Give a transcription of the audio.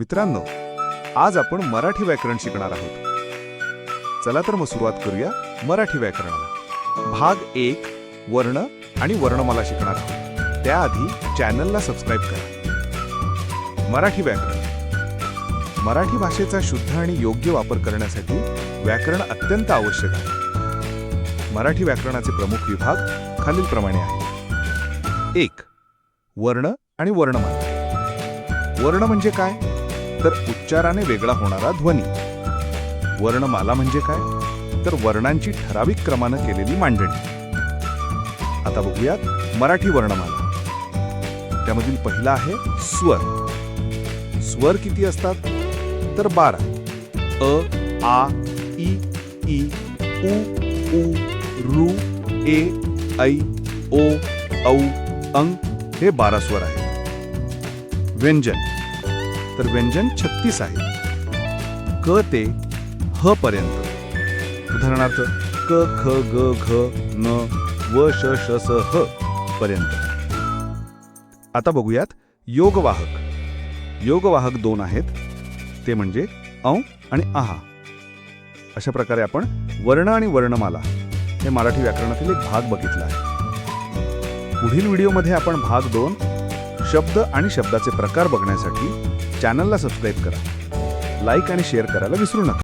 मित्रांनो आज आपण मराठी व्याकरण शिकणार आहोत. चला तर मग सुरुवात करूया मराठी व्याकरणाला. भाग एक वर्ण आणि वर्णमाला शिकणार आहोत. त्याआधी चॅनलला सबस्क्राईब करा. मराठी व्याकरण. मराठी भाषेचा शुद्ध आणि योग्य वापर करण्यासाठी व्याकरण अत्यंत आवश्यक आहे. मराठी व्याकरणाचे प्रमुख विभाग खालीलप्रमाणे आहेत. एक वर्ण आणि वर्णमाला. वर्ण म्हणजे काय? तर उच्चाराने वेगळा होणारा ध्वनी. वर्णमाला म्हणजे काय? तर वर्णांची ठराविक क्रमानं केलेली मांडणी. आता बघूयात मराठी वर्णमाला. त्यामधील पहिला आहे स्वर. स्वर किती असतात? तर बारा. अ आ इ ई उ उ रू ए ऐ ओ औ अंग हे बारा स्वर आहेत. व्यंजन. तर व्यंजन छत्तीस आहे. क ते ह पर्यंत. उदाहरणार्थ क ख ग घ न व श श स ह पर्यंत. आता बघूयात योगवाहक. योगवाहक दोन आहेत. ते म्हणजे औ आणि आहा. अशा प्रकारे आपण वर्ण आणि वर्णमाला हे मराठी व्याकरणातील एक भाग बघितला आहे. पुढील व्हिडिओमध्ये आपण भाग दोन शब्द आणि शब्दाचे प्रकार बघण्यासाठी चॅनलला सबस्क्राईब करा. लाईक आणि शेअर करायला विसरू नका.